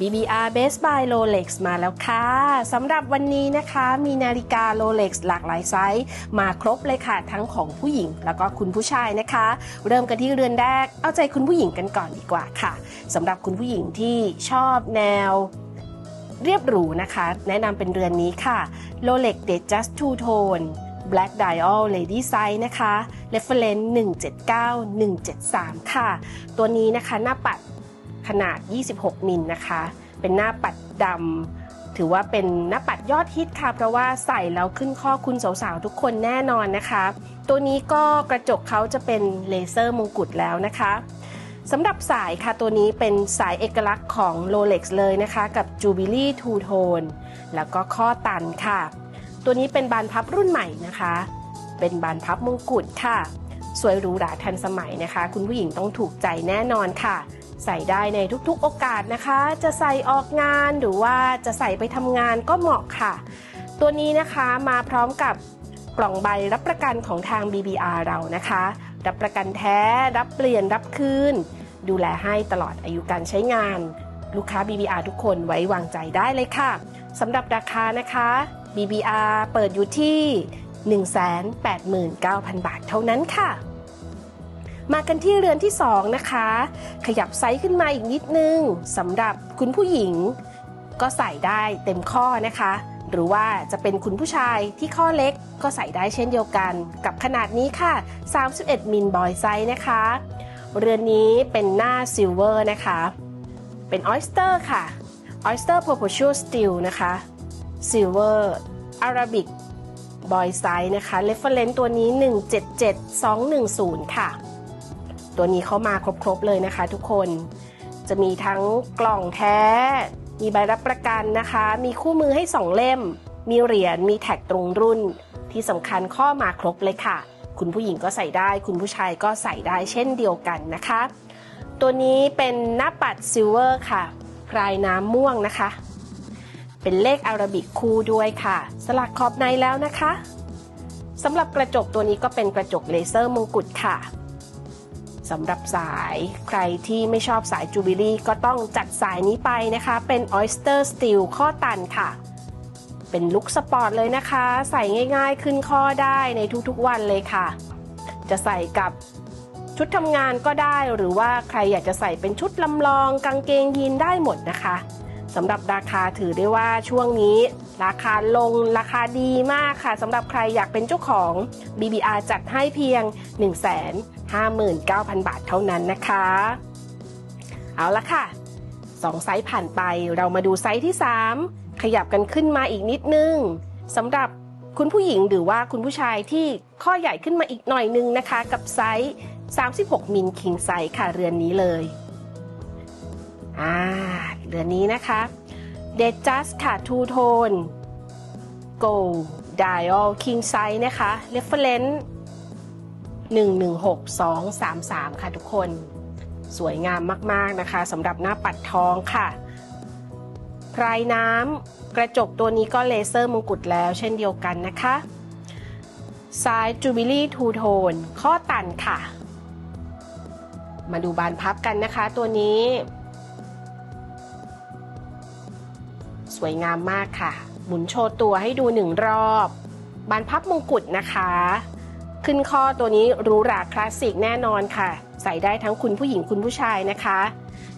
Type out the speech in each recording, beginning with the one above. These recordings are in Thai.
BBR Best by Rolex มาแล้วค่ะสำหรับวันนี้นะคะมีนาฬิกา Rolex หลากหลายไซส์มาครบเลยค่ะ ทั้งของผู้หญิงแล้วก็คุณผู้ชายนะคะ เริ่มกันที่เรือนแรก เอาใจคุณผู้หญิงกันก่อนดีกว่าค่ะสำหรับคุณผู้หญิงที่ชอบแนวเรียบหรูนะคะ แนะนำเป็นเรือนนี้ค่ะ Rolex d e Just Two Tone Black Dial Lady Size นะคะ Reference 179-173 ค่ะ ตัวนี้นะคะหน้าปัด ขนาด 26 มิลนะคะ เป็นหน้าปัดดำถือว่าเป็นหน้าปัดยอดฮิตค่ะ เพราะว่าใส่แล้วขึ้นข้อคุณสาวๆ ทุกคนแน่นอนนะคะ ตัวนี้ก็กระจกเขาจะเป็นเลเซอร์มงกุฎแล้วนะคะสำหรับสายค่ะตัวนี้เป็นสายเอกลักษณ์ของ Rolex เลยนะคะ กับ Jubilee Two Tone แล้วก็ข้อตันค่ะ ตัวนี้เป็นบานพับรุ่นใหม่นะคะ เป็นบานพับมงกุฎค่ะ สวยหรูหราทันสมัยนะคะ คุณผู้หญิงต้องถูกใจแน่นอนค่ะ ใส่ได้ในทุกๆโอกาสนะคะ จะใส่ออกงานหรือว่าจะใส่ไปทำงานก็เหมาะค่ะ ตัวนี้นะคะมาพร้อมกับกล่องใบรับประกันของทาง BBR เรานะคะ รับประกันแท้ รับเปลี่ยนรับคืน ดูแลให้ตลอดอายุการใช้งาน ลูกค้า BBR ทุกคนไว้วางใจได้เลยค่ะสำหรับราคานะคะ BBR เปิดอยู่ที่ 189,000 บาทเท่านั้นค่ะ มากันที่เรือนที่ 2 นะคะ ขยับไซส์ขึ้นมาอีกนิดนึงสำหรับคุณผู้หญิง ก็ใส่ได้เต็มข้อนะคะ หรือว่าจะเป็นคุณผู้ชายที่ข้อเล็กก็ใส่ได้เช่นเดียวกัน กับขนาดนี้ค่ะ 31 มิลบอยไซส์นะคะ เรือนนี้เป็นหน้าซิลเวอร์นะคะ เป็นออยสเตอร์ค่ะออยสเตอร์ proportional steel นะคะ Silver Arabic Boy Size นะคะ Reference ตัวนี้ 177210 ค่ะ ตัวนี้เข้ามาครบๆเลยนะคะ ทุกคนจะมีทั้งกล่องแท้ มีใบรับประกันนะคะ มีคู่มือให้2เล่ม มีเหรียญ มีแท็กตรงรุ่น ที่สำคัญข้อมาครบเลยค่ะ คุณผู้หญิงก็ใส่ได้ คุณผู้ชายก็ใส่ได้เช่นเดียวกันนะคะ ตัวนี้เป็นหน้าปัดซิลเวอร์ค่ะพรายน้ำม่วงนะคะ เป็นเลขอาราบิกคู่ด้วยค่ะ สลักขอบในแล้วนะคะสำหรับกระจกตัวนี้ก็เป็นกระจกเลเซอร์มงกุฎค่ะ สำหรับสายใครที่ไม่ชอบสายจูบิลี่ก็ต้องจัดสายนี้ไปนะคะ เป็น Oyster Steel ข้อตันค่ะ เป็นลุคสปอร์ตเลยนะคะ ใส่ง่ายๆขึ้นข้อได้ในทุกๆวันเลยค่ะ จะใส่กับชุดทำงานก็ได้หรือว่าใครอยากจะใส่เป็นชุดลำลองกางเกงยีนได้หมดนะคะสำหรับราคาถือได้ว่าช่วงนี้ ราคาลงราคาดีมากค่ะสำหรับใครอยากเป็นเจ้าของ BBR จัดให้เพียง 159,000 บาทเท่านั้นนะคะ เอาละค่ะ 2 ไซส์ผ่านไปเรามาดูไซส์ที่ 3 ขยับกันขึ้นมาอีกนิดนึงสำหรับคุณผู้หญิงหรือว่าคุณผู้ชายที่ข้อใหญ่ขึ้นมาอีกหน่อยนึงนะคะ กับไซส์ 36 มิลคิงไซส์ค่ะเรือนนี้เลยอ่าเรือนนี้นะคะ เดจัสค่ะทูโทน Gold Dial King Size นะคะ Reference 116233 ค่ะทุกคน สวยงามมากๆนะคะสำหรับหน้าปัดทองค่ะพรายน้ำกระจกตัวนี้ก็เลเซอร์มงกุฎแล้วเช่นเดียวกันนะคะสายจูบิลี่ทูโทนข้อตันค่ะ มาดูบานพับกันนะคะตัวนี้ สวยงามมากค่ะ หมุนโชว์ตัวให้ดูหนึ่งรอบ บานพับมงกุฎนะคะ ขึ้นข้อตัวนี้รูหราคลาสสิกแน่นอนค่ะ ใส่ได้ทั้งคุณผู้หญิงคุณผู้ชายนะคะ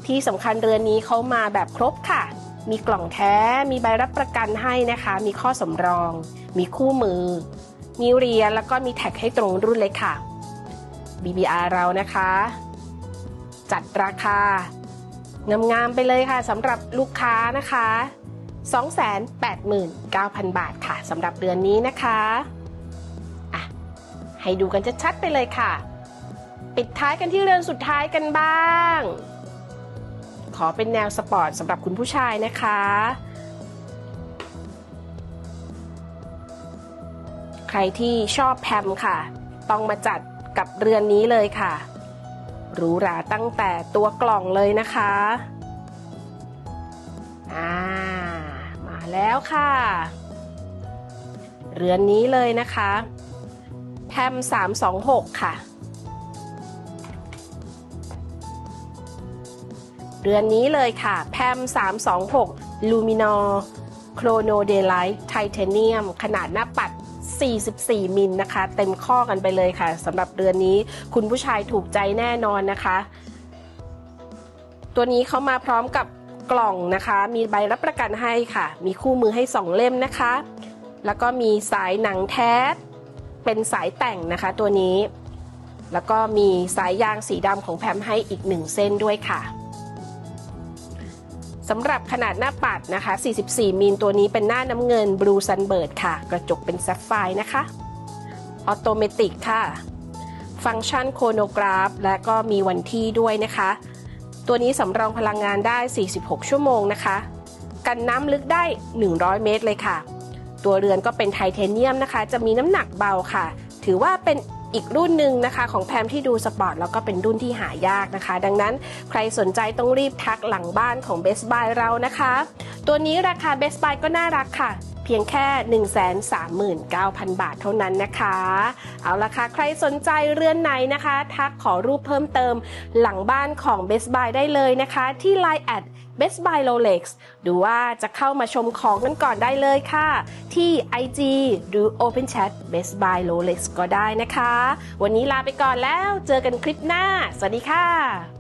ที่สำคัญเรือนนี้เขามาแบบครบค่ะ มีกล่องแท้ มีใบรับประกันให้นะคะ มีข้อสำรอง มีคู่มือ มีเรียนแล้วก็มีแท็กให้ตรงรุ่นเลยค่ะ BBR เรานะคะ จัดราคางามๆไปเลยค่ะสำหรับลูกค้านะคะ 289,000 บาทค่ะสำหรับเดือนนี้นะคะอะให้ดูกันชัดๆไปเลยค่ะ ปิดท้ายกันที่เรือนสุดท้ายกันบ้าง ขอเป็นแนวสปอร์ตสำหรับคุณผู้ชายนะคะใครที่ชอบแพมค่ะ ต้องมาจัดกับเรือนนี้เลยค่ะหรูหราตั้งแต่ตัวกล่องเลยนะคะอ่ามา แล้วค่ะ เรือนนี้เลยนะคะแพม326 ค่ะ เรือนนี้เลยค่ะแพม326 Luminor Chrono Daylight Titanium ขนาดหน้าปัด 44 มิลนะคะ เต็มข้อกันไปเลยค่ะสำหรับเรือนนี้คุณผู้ชายถูกใจแน่นอนนะคะ ตัวนี้เขามาพร้อมกับ กล่องนะคะ มีใบรับประกันให้ค่ะ มีคู่มือให้ 2 เล่มนะคะ แล้วก็มีสายหนังแท้ เป็นสายแต่งนะคะตัวนี้ แล้วก็มีสายยางสีดำของแพมให้อีก 1 เส้นด้วยค่ะสำหรับขนาดหน้าปัดนะคะ 44 มิลตัวนี้เป็นหน้าน้ำเงิน Blue Sunbird ค่ะ กระจกเป็นแซฟไฟร์นะคะ ออโตเมติกค่ะ ฟังก์ชันโคโนกราฟ และก็มีวันที่ด้วยนะคะ ตัวนี้สำรองพลังงานได้ 46 ชั่วโมงนะคะ กันน้ำลึกได้ 100 เมตรเลยค่ะ ตัวเรือนก็เป็นไทเทเนียมนะคะ จะมีน้ำหนักเบาค่ะ ถือว่าเป็น อีกรุ่นหนึ่งนะคะของแพมที่ดูสปอร์ตแล้วก็เป็นรุ่นที่หายากนะคะ ดังนั้นใครสนใจต้องรีบทักหลังบ้านของ Best Buy เรานะคะ ตัวนี้ราคา Best Buy ก็น่ารักค่ะ เพียงแค่ 139,000 บาทเท่านั้นนะคะ เอาละค่ะ ใครสนใจเรือนไหนนะคะ ทักขอรูปเพิ่มเติมหลังบ้านของ Best Buy ได้เลยนะคะ ที่ Line at Best Buy Rolex ดูว่าจะเข้ามาชมของกันก่อนได้เลยค่ะ ที่ IG หรือ Open Chat Best Buy Rolex ก็ได้นะคะ วันนี้ลาไปก่อนแล้วเจอกันคลิปหน้า สวัสดีค่ะ